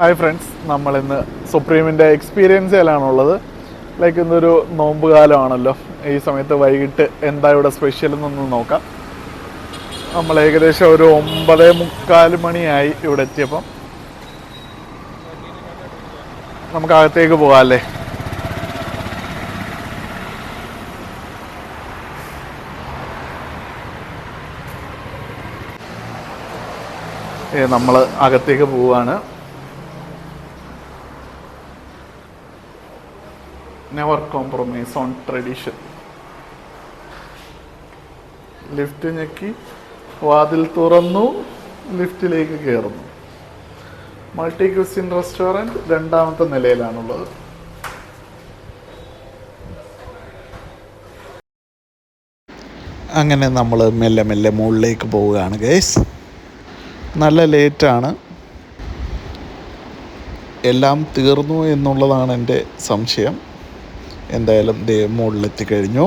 Hi friends നമ്മൾ നമ്മളിന്ന് സുപ്രീമിന്റെ ഉള്ളത് ലൈക്ക് ഇന്നൊരു നോമ്പ് കാലമാണല്ലോ. ഈ സമയത്ത് വൈകിട്ട് എന്താ ഇവിടെ സ്പെഷ്യൽ എന്നൊന്ന് നോക്കാം. നമ്മൾ ഏകദേശം ഒരു ഒമ്പതേ മുക്കാൽ മണിയായി ഇവിടെ എത്തിയപ്പം. നമുക്ക് അകത്തേക്ക് പോകാം അല്ലേ? നമ്മൾ അകത്തേക്ക് പോവാണ്. Never compromise on tradition lift ഞെക്കി വാതിൽ തുറന്നു ലിഫ്റ്റിലേക്ക് കയറുന്നു. മൾട്ടി ക്യൂസിൻ റെസ്റ്റോറന്റ് രണ്ടാമത്തെ നിലയിലാണുള്ളത്. അങ്ങനെ നമ്മൾ മെല്ലെ മെല്ലെ മുകളിലേക്ക് പോവുകയാണ് ഗൈസ് നല്ല ലേറ്റാണ്. എല്ലാം തീർന്നു എന്നുള്ളതാണ് എന്റെ സംശയം. എന്തായാലും ദേ മുകളിലെത്തിക്കഴിഞ്ഞു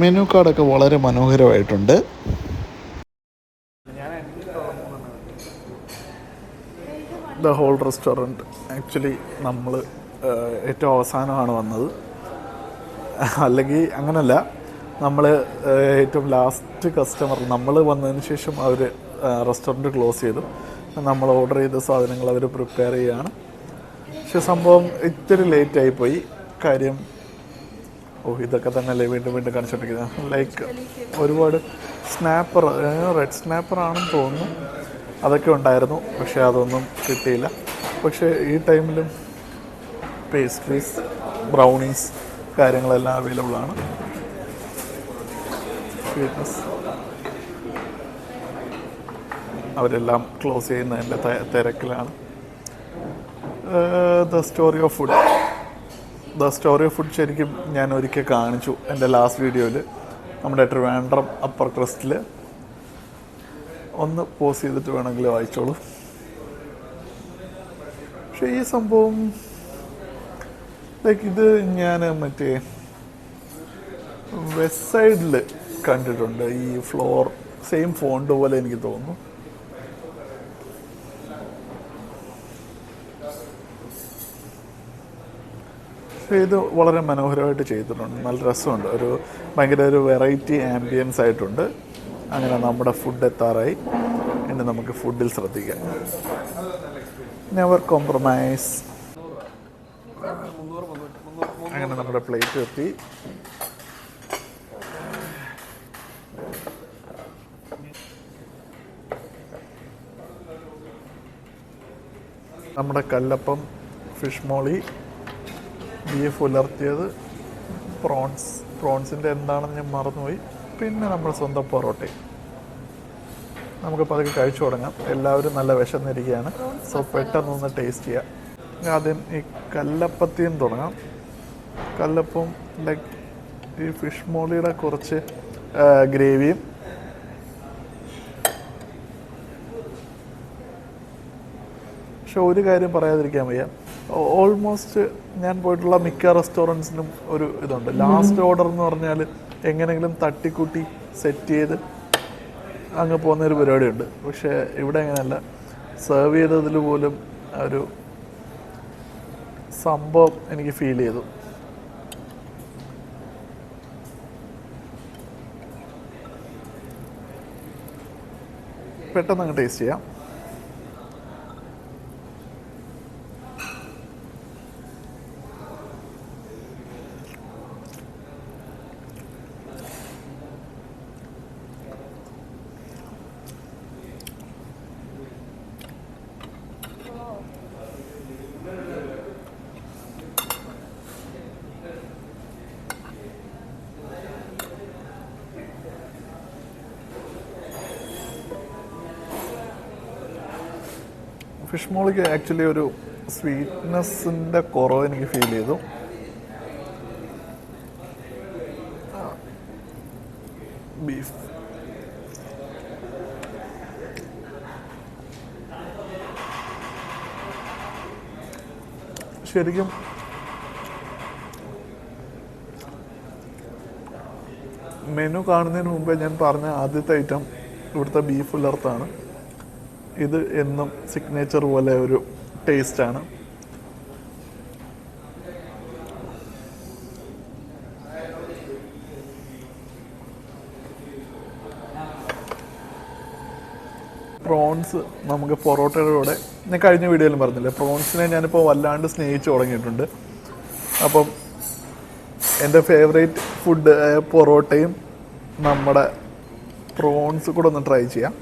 മെനു കാർഡൊക്കെ വളരെ മനോഹരമായിട്ടുണ്ട്. The whole restaurant. ആക്ച്വലി നമ്മൾ ഏറ്റവും അവസാനമാണ് വന്നത്. അല്ലെങ്കിൽ അങ്ങനല്ല. നമ്മൾ ഏറ്റവും ലാസ്റ്റ് കസ്റ്റമർ നമ്മൾ വന്നതിന് ശേഷം അവർ റെസ്റ്റോറന്റ് ക്ലോസ് ചെയ്തു. നമ്മൾ ഓർഡർ ചെയ്ത സാധനങ്ങൾ അവർ പ്രിപ്പയർ ചെയ്യുകയാണ്. പക്ഷെ സംഭവം ഇത്തിരി ലേറ്റ് ആയി പോയി. കാര്യം ഓ ഇതൊക്കെ തന്നെയല്ലേ വീണ്ടും വീണ്ടും കാണിച്ചോണ്ടിരിക്കുന്നത് ലൈക്ക് ഒരുപാട് സ്നാപ്പർ റെഡ് സ്നാപ്പർ ആണെന്ന് തോന്നുന്നു. അതൊക്കെ ഉണ്ടായിരുന്നു. പക്ഷേ അതൊന്നും കിട്ടിയില്ല. പക്ഷേ ഈ ടൈമിലും പേസ്ട്രീസ് ബ്രൗണീസ് കാര്യങ്ങളെല്ലാം അവൈലബിൾ ആണ്. അവരെല്ലാം ക്ലോസ് ചെയ്യുന്നതിന്റെ തിരക്കിലാണ്. The story of food the story of food ശരിക്കും ഞാൻ ഒരിക്കൽ കാണിച്ചു എന്റെ ലാസ്റ്റ് വീഡിയോയിൽ നമ്മുടെ ട്രിവാൻഡ്രം അപ്പർ ക്രസ്റ്റിൽ ഒന്ന് പോസ് ചെയ്തിട്ട് വേണമെങ്കിൽ വായിച്ചോളൂ. പക്ഷേ ഈ സംഭവം ലൈക്ക് ഇത് ഞാൻ മറ്റേ വെസ്റ്റ് സൈഡിൽ കണ്ടിട്ടുണ്ട്. ഈ ഫ്ലോർ സെയിം ഫോണ്ട് പോലെ എനിക്ക് തോന്നുന്നു. ഇത് വളരെ മനോഹരമായിട്ട് ചെയ്തിട്ടുണ്ട്. നല്ല രസമുണ്ട്. ഒരു ഭയങ്കര ഒരു വെറൈറ്റി ആംബിയൻസ് ആയിട്ടുണ്ട്. അങ്ങനെ നമ്മുടെ ഫുഡ് എത്താറായി. ഇനി നമുക്ക് ഫുഡിൽ ശ്രദ്ധിക്കാം. നെവർ കോംപ്രമൈസ് അങ്ങനെ നമ്മുടെ പ്ലേറ്റ് എത്തി. നമ്മുടെ കല്ലപ്പം ഫിഷ് മോളി ബീഫ് ഉലർത്തിയത് പ്രോൺസ് പ്രോൺസിന്റെ എന്താണെന്ന് ഞാൻ മറന്നുപോയി. പിന്നെ നമ്മൾ സ്വന്തം പൊറോട്ടയും. നമുക്ക് പതുക്കെ കഴിച്ചു തുടങ്ങാം. എല്ലാവരും നല്ല വിശന്നിരിക്കുകയാണ്. സോ പെട്ടെന്നൊന്ന് ടേസ്റ്റ് ചെയ്യാം. ആദ്യം ഈ കല്ലപ്പത്തിയും തുടങ്ങാം. കല്ലപ്പം ലൈക്ക് ഈ ഫിഷ് മോളിയുടെ കുറച്ച് ഗ്രേവിയും. പക്ഷെ ഒരു കാര്യം പറയാതിരിക്കാൻ വയ്യ. ഓൾമോസ്റ്റ് ഞാൻ പോയിട്ടുള്ള മിക്ക റെസ്റ്റോറന്റ്സിനും ഒരു ഇതുണ്ട്. ലാസ്റ്റ് ഓർഡർ എന്ന് പറഞ്ഞാൽ എങ്ങനെങ്കിലും തട്ടിക്കൂട്ടി സെറ്റ് ചെയ്ത് അങ്ങ് പോകുന്ന ഒരു പരിപാടിയുണ്ട്. പക്ഷേ ഇവിടെ അങ്ങനെയല്ല. സെർവ് ചെയ്തതിൽ പോലും ഒരു സംഭവം എനിക്ക് ഫീൽ ചെയ്തു. പെട്ടെന്ന് അങ്ങ് ടേസ്റ്റ് ചെയ്യാം. ഫിഷ് മോളിക്ക് ആക്ച്വലി ഒരു സ്വീറ്റ്നെസ്സിന്റെ കുറവ് എനിക്ക് ഫീൽ ചെയ്തു. ബീഫ്. ശരിക്കും മെനു കാണുന്നതിന് മുമ്പേ ഞാൻ പറഞ്ഞ ആദ്യത്തെ ഐറ്റം ഇവിടുത്തെ ബീഫ് ഉലർത്താണ് ഇത് എന്നും സിഗ്നേച്ചർ പോലെ ഒരു ടേസ്റ്റാണ് പ്രോൺസ് നമുക്ക് പൊറോട്ടയുടെ കൂടെ ഞാൻ കഴിഞ്ഞ വീഡിയോയിലും പറഞ്ഞില്ലേ പ്രോൺസിനെ ഞാനിപ്പോൾ വല്ലാണ്ട് സ്നേഹിച്ചു തുടങ്ങിയിട്ടുണ്ട്. അപ്പം എന്റെ ഫേവറേറ്റ് ഫുഡ് പൊറോട്ടയും നമ്മുടെ പ്രോൺസ് കൂടെ ഒന്ന് ട്രൈ ചെയ്യാം.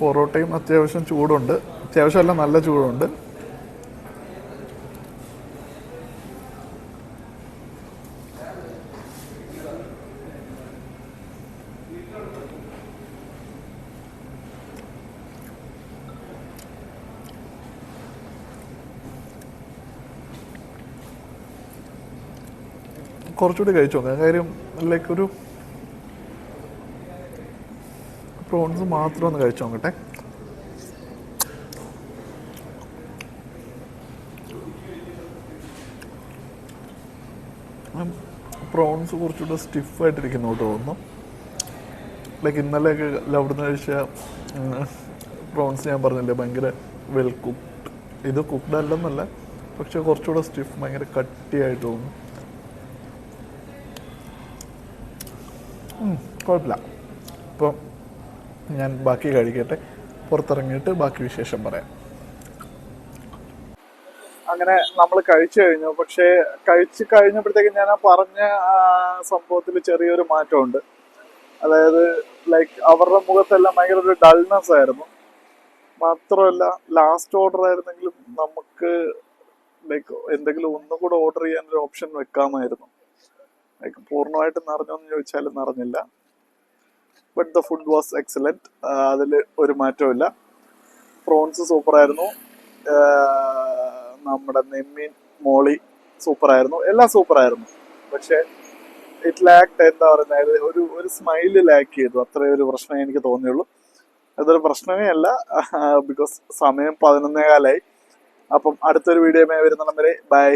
പൊറോട്ടയും അത്യാവശ്യം ചൂടുണ്ട്. അത്യാവശ്യമല്ല നല്ല ചൂടുണ്ട്. കുറച്ചുകൂടി കഴിച്ചു? നോക്കാം കാര്യം ലൈക്ക് ഒരു പ്രോൺസ് മാത്രം ഒന്ന് കഴിച്ചു നോക്കട്ടെ. പ്രോൺസ് കുറച്ചുകൂടെ സ്റ്റിഫായിട്ടിരിക്കുന്നു കേട്ടോ തോന്നുന്നു. ലൈക്ക് ഇന്നലെയൊക്കെ അവിടുന്ന് കഴിച്ച പ്രോൺസ് ഞാൻ പറഞ്ഞില്ലേ ഭയങ്കര വെൽ കുക്ക്ഡ് ഇത് കുക്ക്ഡ് അല്ലെന്നല്ല പക്ഷെ കുറച്ചുകൂടെ സ്റ്റിഫ് ഭയങ്കര കട്ടിയായിട്ട് തോന്നുന്നു. കുഴപ്പമില്ല. അപ്പം ഞാൻ ബാക്കി കഴിക്കട്ടെ. പുറത്തിറങ്ങിയിട്ട് ബാക്കി വിശേഷം പറയാം. അങ്ങനെ നമ്മൾ കഴിച്ചു കഴിഞ്ഞു. പക്ഷേ കഴിച്ച് കഴിഞ്ഞപ്പോഴത്തേക്ക് ഞാൻ ആ പറഞ്ഞ സംഭവത്തിൽ ചെറിയൊരു മാറ്റമുണ്ട്. അതായത് ലൈക്ക് അവരുടെ മുഖത്തെല്ലാം ഭയങ്കര ഒരു ഡൾനെസ് ആയിരുന്നു. മാത്രമല്ല ലാസ്റ്റ് ഓർഡർ ആയിരുന്നെങ്കിലും നമുക്ക് ലൈക്ക് എന്തെങ്കിലും ഒന്നും കൂടെ ഓർഡർ ചെയ്യാൻ ഒരു ഓപ്ഷൻ വെക്കാമായിരുന്നു. ലൈക്ക് പൂർണമായിട്ട് നിറഞ്ഞോന്ന് ചോദിച്ചാൽ നിറഞ്ഞില്ല. But the food was excellent അതിൽ ഒരു മാറ്റമില്ല പ്രോൺസ് സൂപ്പറായിരുന്നു. നമ്മുടെ നെമ്മീൻ മോളി സൂപ്പറായിരുന്നു. എല്ലാം സൂപ്പറായിരുന്നു. പക്ഷെ ഇറ്റ് ലാക്ട് എന്താ പറയുന്നത് ഒരു ഒരു സ്മൈൽ ലാക്ക് ചെയ്തു. അത്രയും ഒരു പ്രശ്നമേ എനിക്ക് തോന്നിയുള്ളൂ. അതൊരു പ്രശ്നമേ അല്ല. ബിക്കോസ് സമയം പതിനൊന്നേ കാലായി. അപ്പം അടുത്തൊരു വീഡിയോ വരുന്നിടം വരെ. ബൈ